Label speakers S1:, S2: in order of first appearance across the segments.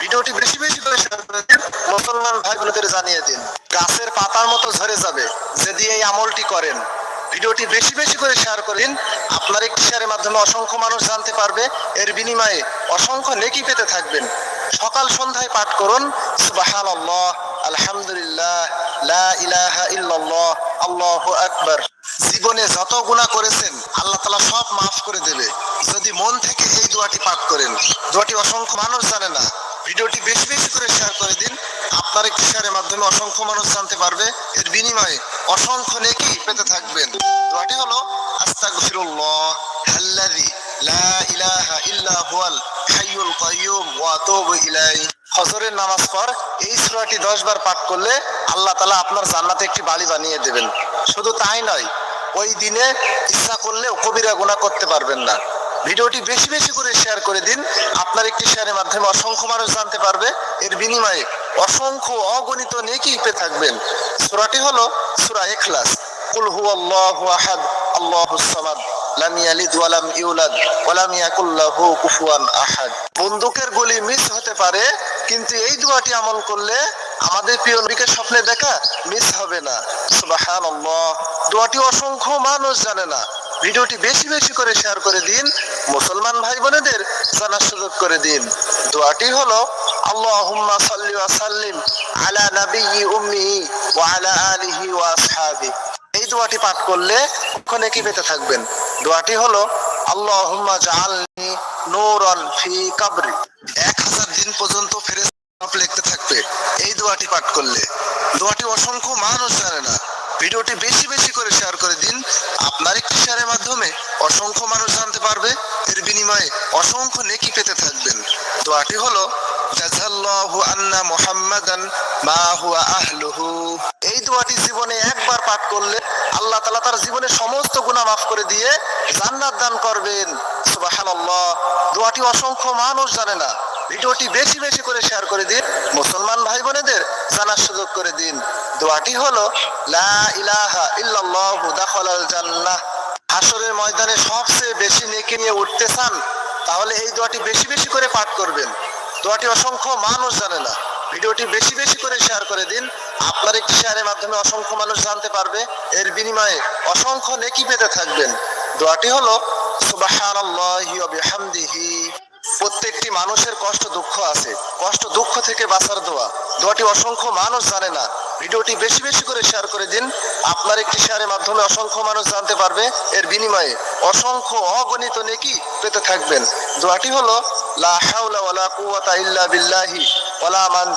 S1: ভিডিওটি বেশি বেশি করে মুসলমান ভাই বোনদের জানিয়ে দিন, গাছের পাতার মতো ঝরে যাবে যদি এই আমলটি করেন। ভিডিওটি বেশি বেশি করে শেয়ার করেন আপনার একটি শেয়ারের মাধ্যমে অসংখ্য মানুষ জানতে পারবে, এর বিনিময়ে অসংখ্য নেকি পেতে থাকবেন। সকাল সন্ধ্যায় পাঠ করুন, সুবহানাল্লাহ, আলহামদুলিল্লাহ, লা ইলাহা ইল্লাল্লাহ, আল্লাহু আকবার। জীবনে যত গুনাহ করেছেন, আল্লাহ তালা সব মাফ করে দেবে। যদি মন থেকে এই দোয়াটি পাঠ করেন, দোয়াটি অসংখ্য মানুষ জানে না। ভিডিওটি বেশি বেশি করে শেয়ার করে দিন। আপনার একটি শেয়ারের মাধ্যমে অসংখ্য মানুষ জানতে পারবে। এর বিনিময়ে অসংখ্য নেকি পেতে থাকবেন। দোয়াটি হলো, আস্তাগফিরুল্লাহ আল্লাযী লা ইলাহা ইল্লা হুয়াল হাইয়ুল কাইয়ুম ওয়া আতুবু ইলাইহি। ফজরের নামাজ পর এই সূরাটি 10 বার পাঠ করলে আল্লাহ তাআলা আপনার জান্নাতে একটি বাড়ি বানিয়ে দেবেন। শুধু তাই নয় ওই দিনে ইচ্ছা করলেও কবিরা গুনাহ করতে পারবেন না। ভিডিওটি বেশি বেশি করে শেয়ার করে দিন। আপনার একটি শেয়ারের মাধ্যমে অসংখ্য মানুষ জানতে পারবে। এর বিনিময়ে অসংখ্য অগণিত নেকি পেয়ে থাকবেন। সূরাটি হলো সূরা ইখলাস। কুল হুয়াল্লাহু আহাদ আল্লাহুস সামাদ, লাম ইয়ালিদ ওয়া লাম ইউলাদ, ওয়া লাম ইয়াকুল লাহু কুফুয়ান আহাদ। বন্দুকের গুলি মিস হতে পারে কিন্তু এই দোয়াটি আমল করলে আমাদের প্রিয় নবীকে স্বপ্নে দেখা মিস হবে না। সুবহানাল্লাহ। দোয়াটি অসংখ্য মানুষ জানে না। ভিডিওটি বেশি বেশি করে শেয়ার করে দিন, মুসলমান ভাই বোনেদের জানার সুযোগ করে দিন। দোয়াটি হলো, আল্লাহুম্মা সাল্লি ওয়া সাল্লিম আলা নাবিয়্যি উম্মি ওয়া আলা আলিহি ওয়া আসহাবি। এই দোয়াটি পাঠ করলে ওখানে কি পেতে থাকবেন? দোয়াটি হলো, আল্লাহুম্মা জাআলনি নূরান ফি কাবরি। এক হাজার দিন পর্যন্ত ফেরেশতা লিখতে থাকবে। এই দোয়াটি পাঠ করলে। দোয়াটি অসংখ্য মানুষ জানে না। ভিডিওটি বেশি বেশি করে শেয়ার করে দিন। আপনার একটি শেয়ারের মাধ্যমে অসংখ্য মানুষ জানতে পারবে। এর বিনিময়ে অসংখ্য নেকি পেতে থাকবেন। দোয়াটি হলো, জাযাল্লাহু আন্না মুহাম্মাদান মা হুয়া আহলুহু। এই দোয়াটি জীবনে একবার পাঠ করলে আল্লাহ তাআলা তার জীবনের সমস্ত গুনাহ মাফ করে দিয়ে জান্নাত দান করবেন। সুবহানাল্লাহ। দোয়াটি অসংখ্য মানুষ জানে না। ভিডিওটি বেশি বেশি করে শেয়ার করে দিন। মুসলমান ভাই বোনেদের জানার সুযোগ করে দিন। দোয়াটি হলো, লা ইলাহা ইল্লাল্লাহু দাখালাল জান্নাহ। হাসরের ময়দানে সবচেয়ে বেশি নেকি নিয়ে উঠতে চান, তাহলে এই দোয়াটি বেশি বেশি করে পাঠ করবেন। দোয়াটি অসংখ্য মানুষ জানে না। ভিডিওটি বেশি বেশি করে শেয়ার করে দিন। আপনার একটি শেয়ারের মাধ্যমে অসংখ্য মানুষ জানতে পারবে। এর বিনিময়ে অসংখ্য নেকি পেতে থাকবেন। দোয়াটি হলো বিহামদিহি। প্রত্যেকটি মানুষের কষ্ট, দুঃখ আছে। কষ্ট, দুঃখ থেকে বাঁচার দোয়া। দোয়াটি অসংখ্য মানুষ জানে না। ভিডিওটি বেশি বেশি করে শেয়ার করে দিন। আপনার একটি শেয়ারের মাধ্যমে অসংখ্য মানুষ জানতে পারবে। এর বিনিময়ে অসংখ্য অগণিত নেকি পেতে থাকবেন। দোয়াটি হলো ওয়ালা ইল্লা বিল্লাহি মান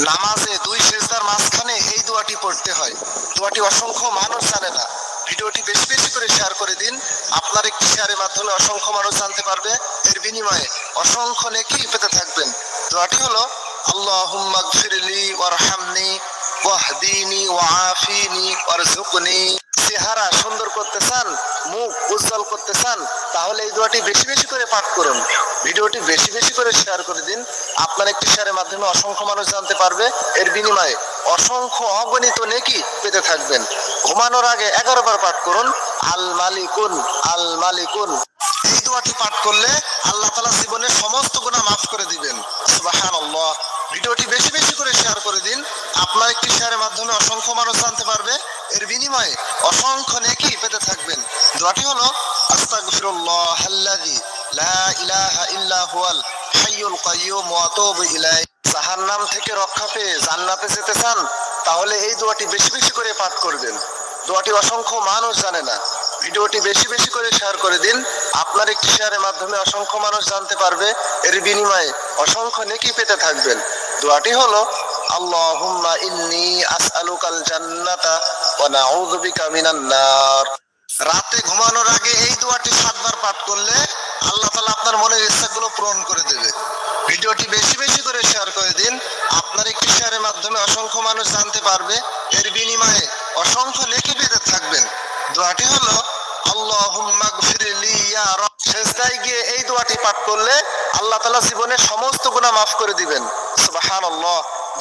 S1: নামাজে দুই সেজদার মাঝখানে এই দোয়াটি পড়তে হয়। দোয়াটি অসংখ্য মানুষ জানে না। ভিডিওটি বেশি বেশি করে শেয়ার করে দিন। আপনার একটি শেয়ারের মাধ্যমে অসংখ্য মানুষ জানতে পারবে। এর বিনিময়ে অসংখ্য নেকি পেতে থাকবেন। দোয়াটি হলো, আল্লাহুম্মা ওয়ারহামনি, ওয়াহদিনি, ওয়াআফিনি, ওয়ারযুকনি। চেহারা সুন্দর করতে চান, মুখ উজ্জ্বল করতে চান, তাহলে এই দোয়াটি বেশি বেশি করে পাঠ করুন। ভিডিওটি বেশি বেশি করে শেয়ার করে দিন। আপনার একটি শেয়ারের মাধ্যমে অসংখ্য মানুষ জানতে পারবে। এর বিনিময়ে অসংখ্য অগণিত নেকি পেতে থাকবেন। ঘুমানোর আগে এগারো বার পাঠ করুন, আল মালিকুন আল মালিকুন। এই দোয়াটি পাঠ করলে আল্লাহ তালা জীবনের সমস্ত গুণা মাফ করে দিবেন। ভিডিওটি বেশি বেশি করে শেয়ার করে দিন। আপনার একটি শেয়ারের মাধ্যমে অসংখ্য মানুষ জানতে পারবে। এর বিনিময়ে অসংখ্য নেকি পেতে থাকবেন। দোয়াটি হলো, আস্তাগফিরুল্লাহ আল্লাযী লা ইলাহা ইল্লা হুয়াল হাইয়ুল কাইয়ুম ওয়া আতুবু ইলাইহি। জাহান্নাম থেকে রক্ষা পেয়ে জান্নাতে যেতে চান, তাহলে এই দোয়াটি বেশি বেশি করে পাঠ করবেন। দোয়াটি অসংখ্য মানুষ জানে না। ভিডিওটি বেশি বেশি করে শেয়ার করে দিন। আপনার একটি শেয়ারের মাধ্যমে অসংখ্য মানুষ জানতে পারবে। এর বিনিময়ে অসংখ্য নেকি পেতে থাকবেন। দোয়াটি হলো ইন্নী আসআলুকাল জান্নাতা ওয়া নাউযু বিকা মিনান নার। রাতে ঘুমানোর আগে এই দোয়াটি সাতবার পাঠ করলে আল্লাহ তালা আপনার মনের ইচ্ছাগুলো পূরণ করে দেবে। ভিডিওটি বেশি বেশি করে শেয়ার করে দিন। আপনার একটি শেয়ারের মাধ্যমে অসংখ্য মানুষ জানতে পারবে, এর বিনিময়ে অসংখ্য নেকি পেতে থাকবেন। দোয়াটি হলো গিয়ে এই দোয়াটি পাঠ করলে আল্লাহ তাআলা জীবনের সমস্ত গুনাহ মাফ করে দিবেন।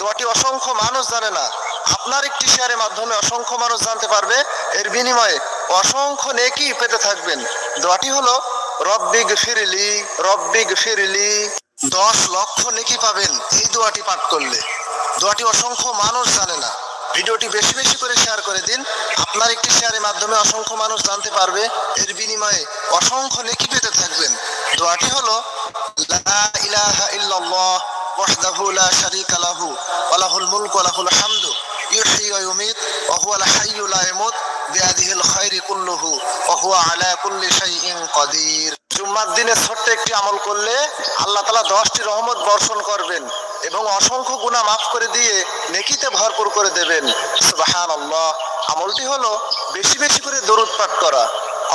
S1: দোয়াটি অসংখ্য মানুষ জানে না। আপনার একটি শেয়ারের মাধ্যমে অসংখ্য মানুষ জানতে পারবে, এর বিনিময়ে অসংখ্য নেকি পেতে থাকবেন। দোয়াটি হলো রব্বিগ ফিরলি রব্বিগ ফিরলি দশ লক্ষ নেকি পাবেন এই দোয়াটি পাঠ করলে। দোয়াটি অসংখ্য মানুষ জানে না। ভিডিওটি বেশি বেশি করে শেয়ার করে দিন। আপনার একটি শেয়ারের মাধ্যমে অসংখ্য মানুষ জানতে পারবে, এর বিনিময়ে অসংখ্য নেকি পেতে থাকবেন। দোয়াটি হলো, লা ইলাহা ইল্লাল্লাহ ওয়াহদাহু লা শারীকা লাহু ওয়া লাহুল মুলকু ওয়া লাহুল হামদু ইউহয়ি ওয়া ইউমীত ওয়া হুয়াল হাইয়্যু লা ইয়ামুত বিয়াদিহিল খায়রি কুল্লুহু ওয়া হুয়া আলা কুল্লি শাইইন কাদির জুম্মার দিনে ছোট্ট একটি আমল করলে আল্লাহ তাআলা 10টি রহমত বর্ষণ করবেন এবং অসংখ্য গুনাহ মাফ করে দিয়ে নেকিতে ভরপুর করে দেবেন সুবহানাল্লাহ আমলটি হলো বেশি বেশি করে দরুদ পাঠ করা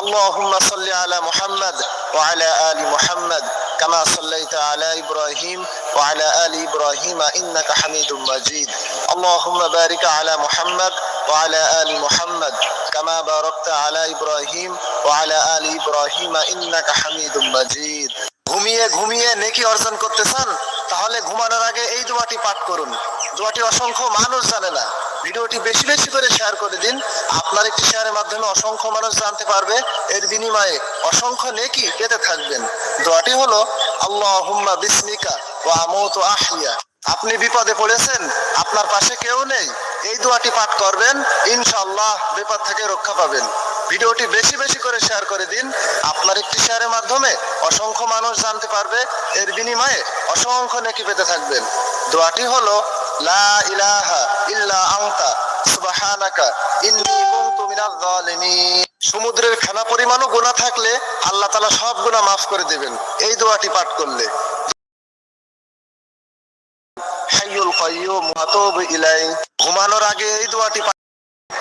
S1: اللهم صل على محمد وعلى آل محمد كما صليت على إبراهيم وعلى آل إبراهيم إنك حميد مجيد اللهم بارك على محمد وعلى آل محمد كما باركت على إبراهيم وعلى آل إبراهيم إنك حميد مجيد ঘুমিয়ে ঘুমিয়ে নেকি অর্জন করতে চান তাহলে ঘুমানোর আগে এই দোয়াটি পাঠ করুন দোয়াটি অসংখ্য মানুষ জানে না ভিডিওটি বেশি বেশি করে শেয়ার করে দিন। আপনার একটি শেয়ারের মাধ্যমে অসংখ্য মানুষ জানতে পারবে। এর বিনিময়ে অসংখ্য নেকি পেতে থাকবেন। দোয়াটি হলো আল্লাহ বিসমিকা ও আমত আহইয়া। আপনি বিপদে পড়েছেন, আপনার পাশে কেউ নেই। এই দোয়াটি পাঠ করবেন ইনশাল্লাহ বিপদ থেকে রক্ষা পাবেন। ভিডিওটি বেশি বেশি করে শেয়ার করে দিন। আপনার একটি শেয়ারের মাধ্যমে অসংখ্য মানুষ জানতে পারবে, এর বিনিময়ে অসংখ্য নেকি পেতে থাকবেন। দোয়াটি হলো, লা ইলাহা ইল্লা আনতা, সুবহানাকা ইন্নী কুনতু মিনাজ জালিমিন সমুদ্রের খানা পরিমাণও গুনাহ থাকলে আল্লাহ তাআলা সব গুণা মাফ করে দেবেন। এই দোয়াটি পাঠ করলে। ঘুমানোর আগে এই দোয়াটি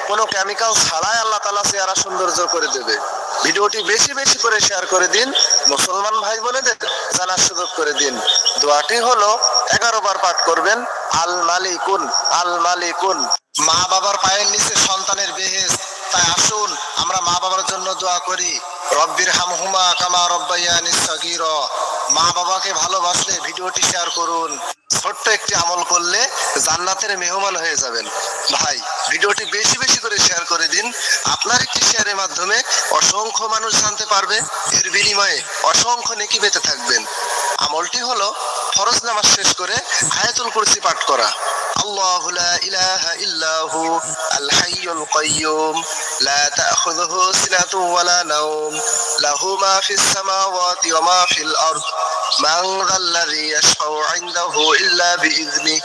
S1: কোনো কেমিক্যাল ছাড়াই আল্লাহ তালা চেহারা সৌন্দর্য করে দেবে। ভিডিওটি বেশি বেশি করে শেয়ার করে দিন, মুসলমান ভাই বোনেদের জানার সুযোগ করে দিন। দোয়াটি হলো, এগারো বার পাঠ করবেন আল মালিকুন আল মালিকুন মা বাবার পায়ের নিচে সন্তানের বেহেস তাই আসুন, আমরা মা বাবার জন্য দোয়া করি। রব্বির হামহুমা কামা রব্বাইয়ানি সগীর। মা বাবাকে ভালোবাসলে ভিডিওটি শেয়ার করুন। ছোট্ট একটি আমল করলে জান্নাতের মেহমান হয়ে যাবেন। ভাই, ভিডিওটি বেশি বেশি করে শেয়ার করে দিন। আপনার একটি শেয়ারের মাধ্যমে অসংখ্য মানুষ জানতে পারবে, এর বিনিময়ে অসংখ্য নেকি পেতে থাকবেন। আমলটি হলো ফরজ নামাজ শেষ করে আয়াতুল কুরসি পাঠ করা। الله لا إله إلا هو الحي القيوم لا تأخذه سنة ولا نوم له ما في السماوات وما في الأرض من ذا الذي يشفع عنده إلا بإذنه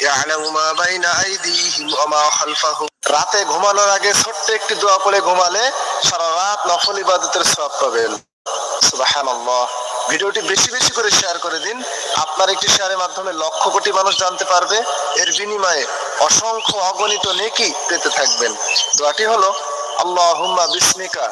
S1: يعلم ما بين أيديهم وما خلفهم রাতে ঘুমানোর আগে ছোট্ট একটি দোয়া পড়ে ঘুমালে সারা রাত নফল ইবাদতের সব পাবেন সুবহানাল্লাহ ভিডিওটি বেশি বেশি করে শেয়ার করে দিন। আপনার একটি শেয়ারের মাধ্যমে লক্ষ কোটি মানুষ জানতে পারবে। এর বিনিময়ে অসংখ্য অগণিত নেকি পেতে থাকবেন। দোয়াটি হলো, আল্লাহুম্মা বিসমিকা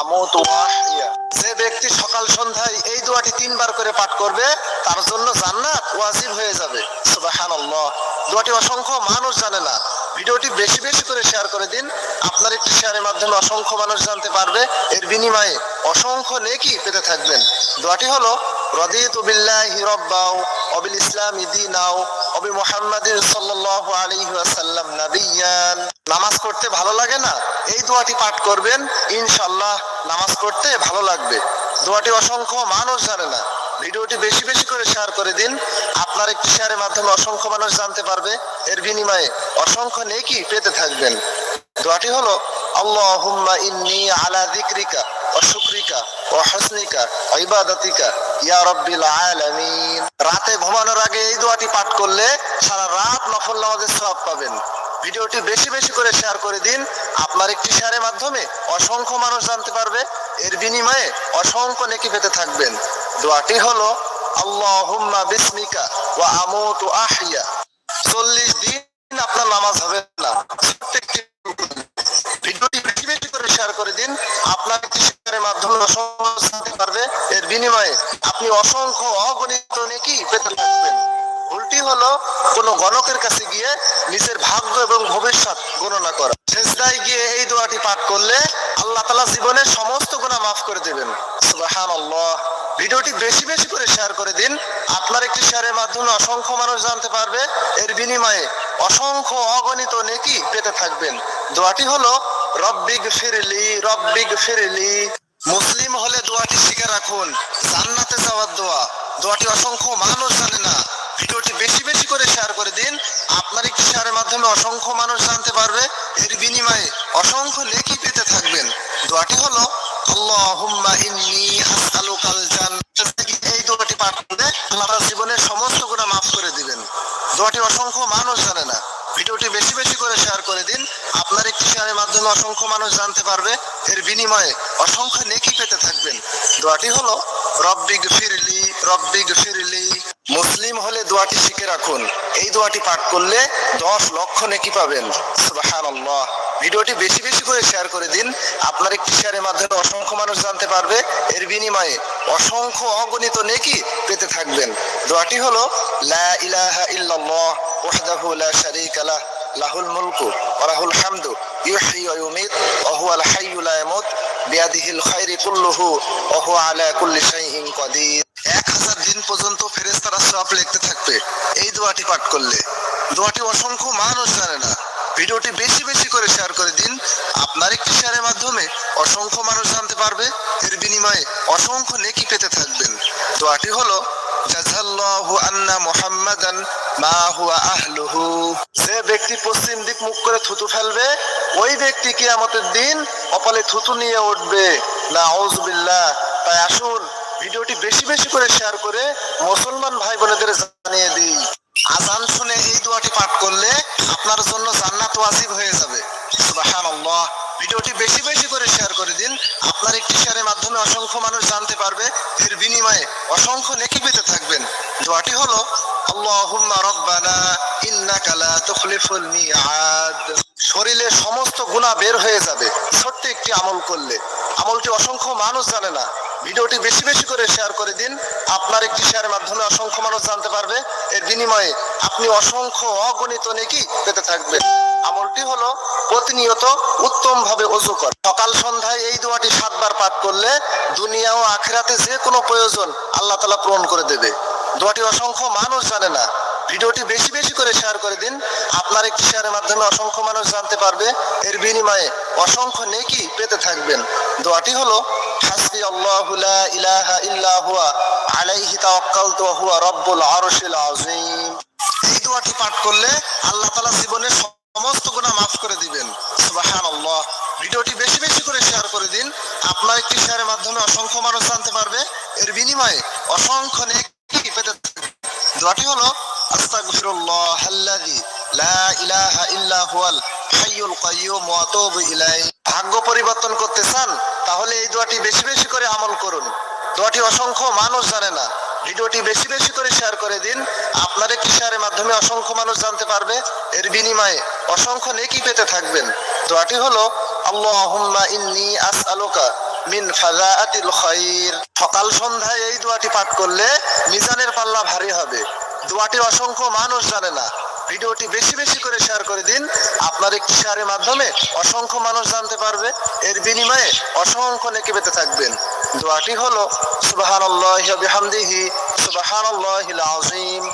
S1: আমুতু ওয়া আহইয়া যে ব্যক্তি সকাল সন্ধ্যায় এই দোয়াটি তিনবার করে পাঠ করবে, তার জন্য জান্নাত ওয়াজিব হয়ে যাবে। সুবহানাল্লাহ। দোয়াটি অসংখ্য মানুষ জানে না। ভিডিওটি বেশি বেশি করে শেয়ার করে দিন। আপনার একটি শেয়ারের মাধ্যমে অসংখ্য মানুষ জানতে পারবে। এর বিনিময়ে অসংখ্য নেকি পেতে থাকবেন। দোয়াটি হলো, রদিতু বিল্লাহি রব্বাও, অবিল ইসলামি দীনাও, অবি মুহাম্মাদিন সাল্লাল্লাহু আলাইহি ওয়াসাল্লাম নাবিয়ান। নামাজ পড়তে ভালো লাগে না? এই দোয়াটি পাঠ করবেন। ইনশাআল্লাহ নামাজ পড়তে ভালো লাগবে। দোয়াটি অসংখ্য মানুষ জানে না। ভিডিওটি বেশি বেশি করে শেয়ার করে দিন। আপনার একটি শেয়ারের মাধ্যমে অসংখ্য মানুষ জানতে পারবে। এর বিনিময়ে অসংখ্য নেকি পেতে থাকবেন। দোয়াটি হলো, আল্লাহুম্মা ইন্নী আলা যিকরিকা ওয়া শুকরিকা ওয়া হুসনিকা ওয়া ইবাদাতিকা ইয়া রাব্বিল আলামিন। রাতে ঘুমানোর আগে এই দোয়াটি পাঠ করলে সারা রাত নফল নামাজের সওয়াব পাবেন। ভিডিওটি বেশি বেশি করে শেয়ার করে দিন। আপনার একটি শেয়ারের মাধ্যমে অসংখ্য মানুষ জানতে পারবে। এর বিনিময়ে অসংখ্য নেকি পেতে থাকবেন। দোয়াটি হলো, আল্লাহুম্মা বিসমিকা ওয়া আমুতু আহইয়া। চল্লিশ দিন আপনার নামাজ হবে না। ভিডিওটি করে শেয়ার করে দিন। আপনার শেয়ারের মাধ্যমে পারবে। এর বিনিময়ে আপনি অসংখ্য অগণিত নেকি পেতে থাকবেন ভুলটি হলো, কোন গণকের কাছে গিয়ে নিজের ভাগ্য এবং ভবিষ্যৎ গণনা করা। শেষদায় গিয়ে এই দোয়াটি পাঠ করলে আল্লাহ তালা জীবনের সমস্ত গুণা মাফ করে দেবেন। ভিডিওটি বেশি বেশি করে শেয়ার করে দিন। আপনার একটি শেয়ারের মাধ্যমে অসংখ্য মানুষ জানতে পারবে। এর বিনিময়ে অসংখ্য অগণিত নেকি পেতে থাকবেন। দোয়াটি হলো রব্বিগ ফিরলি রব্বিগ ফিরলি মুসলিম হলে দোয়াটি শিখে রাখুন। জান্নাতে যাওয়ার দোয়া। দোয়াটি অসংখ্য মানুষ জানে না। ভিডিওটি বেশি বেশি করে শেয়ার করে দিন। আপনার একটি শেয়ারের মাধ্যমে অসংখ্য মানুষ জানতে পারবে। এর বিনিময়ে অসংখ্য নেকি পেতে থাকবেন। দোয়াটি হলো, আল্লাহুম্মা ইন্নী আসআলুকাল জান্নাত আল্লাহ তার জীবনের সমস্ত গুণা মাফ করে দিবেন। দোয়াটি অসংখ্য মানুষ জানে না। ভিডিওটি বেশি বেশি করে শেয়ার করে দিন। শেয়ারের মাধ্যমে অসংখ্য মানুষ জানতে পারবে, এর বিনিময়ে অসংখ্য নেকি পেতে থাকবেন। দোয়াটি হলো রব্বিগ ফিরলি রব্বিগ ফিরলি মুসলিম হলে দোয়াটি শিখে রাখুন। এই দোয়াটি পাঠ করলে দশ লক্ষ নেকি পাবেন। সুবহানাল্লাহ। ভিডিওটি বেশি বেশি করে শেয়ার করে দিন। আপনার একটি শেয়ারের মাধ্যমে অসংখ্য মানুষ জানতে পারবে, এর বিনিময়ে অসংখ্য অগণিত নেকি পেতে থাকবেন। দোয়াটি হলো, লা ইলাহা ইল্লাল্লাহ ওয়াহদাহু লা শারীকা লাহ। লাহুল মুলকু ওয়া লাহুল হামদু ইউহয়ি ওয়া ইউমীত ওয়া হুয়াল হাইয়্যু লা ইয়ামুত বিয়াদিহিল খায়রু কুল্লুহু হুয়া আলা কুল্লি শাইইন কাদির। এক হাজার দিন পর্যন্ত ফেরেশতারা সওয়াব লিখতে থাকবে। এই দোয়াটি পাঠ করলে। দোয়াটি অসংখ্য মানুষ জানে না। ভিডিওটি বেশি বেশি করে শেয়ার করে দিন। আপনার একটি শেয়ারের মাধ্যমে অসংখ্য মানুষ জানতে পারবে। এর বিনিময়ে অসংখ্য নেকি পেতে থাকবেন। দোয়াটি হলো, জাযাল্লাহু আন্না মুহাম্মাদান মা হুয়া আহলুহু। যে ব্যক্তি পশ্চিম দিক মুখ করে থুতু ফেলবে, ওই ব্যক্তি দিন কপালে থুতু নিয়ে উঠবে। না তাই আসুন, ভিডিওটি বেশি বেশি করে শেয়ার করে মুসলমান ভাই বোনেদের জানিয়ে দিই। আজান শুনে এই দোয়াটি পাঠ করলে আপনার জন্য জান্নাত ওয়াজিব হয়ে যাবে। সুবহানাল্লাহ। ভিডিওটি বেশি বেশি করে শেয়ার করে দিন। আপনার একটি শেয়ারের মাধ্যমে অসংখ্য মানুষ জানতে পারবে। এর বিনিময়ে অসংখ্য নেকি পেতে থাকবেন। দোয়াটি হলো, আল্লাহুম্মা রব্বানা ইন্নাকা লা তুখলিফুল মিআদ। শরীরের সমস্ত গুনাহ বের হয়ে যাবে ছোট্ট একটি আমল করলে। আমলটি অসংখ্য মানুষ জানে না। ভিডিওটি বেশি বেশি করে শেয়ার করে দিন। আপনার একটি শেয়ারের মাধ্যমে অসংখ্য মানুষ জানতে পারবে। এর বিনিময়ে আপনি অসংখ্য অগণিত নেকি পেতে থাকবেন। আমলটি হলো প্রতিনিয়ত উত্তম ভাবে অজু কর। সকাল সন্ধ্যায় এই দোয়াটি সাতবার পাঠ করলে দুনিয়া ও আখেরাতে যে কোনো প্রয়োজন আল্লাহ তালা পূরণ করে দেবে। দোয়াটি অসংখ্য মানুষ জানে না। ভিডিওটি বেশি বেশি করে শেয়ার করে দিন। আপনার একটি শেয়ারের মাধ্যমে অসংখ্য মানুষ জানতে পারবে। এর বিনিময়ে অসংখ্য নেকি পেতে থাকবেন। দোয়াটি হলো হাসবি ইলাহা ইল্লা হুয়া, আলাইহি ওয়া হুয়া রাব্বুল আরশিল আযীম। এই দোয়াটি পাঠ করলে আল্লাহ তাআলা জীবনের সমস্ত গুনাহ মাফ করে দিবেন। সুবহানাল্লাহ। ভিডিওটি বেশি বেশি করে শেয়ার করে দিন। আপনার একটি শেয়ারের মাধ্যমে অসংখ্য মানুষ জানতে পারবে। এর বিনিময়ে অসংখ্য নেকি দোয়াটি হলো, আস্তাগফিরুল্লাহ আল্লাযী লা ইলাহা ইল্লা হুয়াল হাইয়ুল কাইয়্যুম ওয়া আতুবু ইলাইহি। ভাগ্য পরিবর্তন করতে চান, তাহলে এই দোয়াটি বেশি বেশি করে আমল করুন। দোয়াটি অসংখ্য মানুষ জানে না। ভিডিওটি বেশি বেশি করে শেয়ার করে দিন। আপনার একটি শেয়ারের মাধ্যমে অসংখ্য মানুষ জানতে পারবে। এর বিনিময়ে অসংখ্য নেকি পেতে থাকবেন। দোয়াটি হলো, আল্লাহুম্মা ইন্নী আসআলুকা মিন ফাজাআতিল খাইর। সকাল সন্ধ্যায় এই দোয়াটি পাঠ করলে মিজানের পাল্লা ভারী হবে। দোয়াটি অসংখ্য মানুষ জানে না। ভিডিওটি বেশি বেশি করে শেয়ার করে দিন। আপনার একটি শেয়ারের মাধ্যমে অসংখ্য মানুষ জানতে পারবে। এর বিনিময়ে অসংখ্য নেকি পেতে থাকবেন। দোয়াটি হলো, সুবহানাল্লাহি ওয়া বিহামদিহি, সুবহানাল্লাহিল আযীম।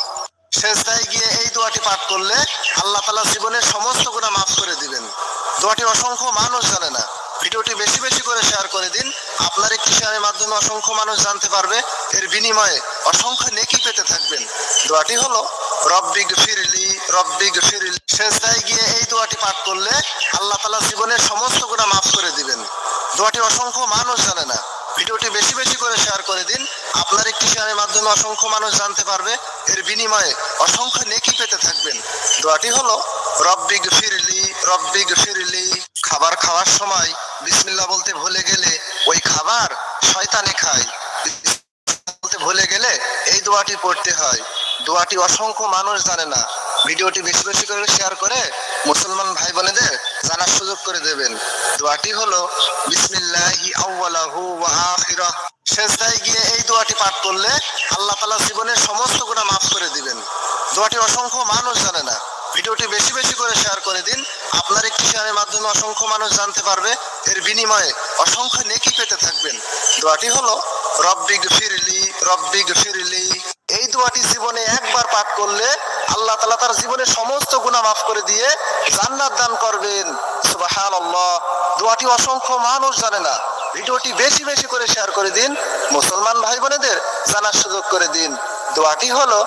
S1: শেষদায় গিয়ে এই দোয়াটি পাঠ করলে আল্লাহ তাআলা জীবনের সমস্ত গুনাহ মাফ করে দিবেন। দোয়াটি অসংখ্য মানুষ জানে না। ভিডিওটি বেশি বেশি করে শেয়ার করে দিন। আপনার একটি শেয়ারের মাধ্যমে অসংখ্য মানুষ জানতে পারবে, এর বিনিময়ে অসংখ্য নেকি পেতে থাকবেন। দোয়াটি হলো, রব্বিগ ফিরলি রব্বিগ ফিরলি। শেষদায় গিয়ে এই দোয়াটি পাঠ করলে আল্লাহ তাআলা জীবনের সমস্ত গুনাহ মাফ করে দিবেন। দোয়াটি অসংখ্য মানুষ জানে না। ভিডিওটি বেশি বেশি করে শেয়ার করে দিন। আপনার একটি শেয়ারের মাধ্যমে অসংখ্য মানুষ জানতে পারবে, এর বিনিময়ে অসংখ্য নেকি পেতে থাকবেন। দোয়াটি হলো, রব্বিগ ফিরলি রব্বিগ ফিরলি। খাবার খাওয়ার সময় বিসমিল্লাহ বলতে ভুলে গেলে ওই খাবার শয়তানে খায়। বলতে ভুলে গেলে এই দোয়াটি পড়তে হয়। দোয়াটি অসংখ্য মানুষ জানে না। ভিডিওটি বেশি বেশি করে শেয়ার করে মুসলমান ভাই বোনেদের জানার সুযোগ করে দেবেন। দোয়াটি হলো, বিসমিল্লাহি আউয়ালাহু ওয়া আখিরাহ। শেষদায় গিয়ে এই দোয়াটি পাঠ করলে আল্লাহ তাআলা জীবনের সমস্ত গুনাহ মাফ করে দিবেন। দোয়াটি অসংখ্য মানুষ জানে না ভিডিওটি বেশি বেশি করে শেয়ার করে দিন আপনার মাধ্যমে অসংখ্য মানুষ জানতে পারবে, এর বিনিময়ে অসংখ্য নেকি পেতে থাকবেন। দোয়াটি হলো, রব্বিগ ফিরলি রব্বিগ ফিরলি। এই দোয়াটি জীবনে একবার পাঠ করলে আল্লাহ তাআলা তার জীবনের সমস্ত গুনাহ মাফ করে দিয়ে জান্নাত দান করবেন। সুবহানাল্লাহ। দোয়াটি দোয়াটি অসংখ্য মানুষ জানে না। ভিডিওটি বেশি বেশি করে শেয়ার করে দিন। মুসলমান ভাই বোনেদের জানার সুযোগ করে দিন। দোয়াটি হলো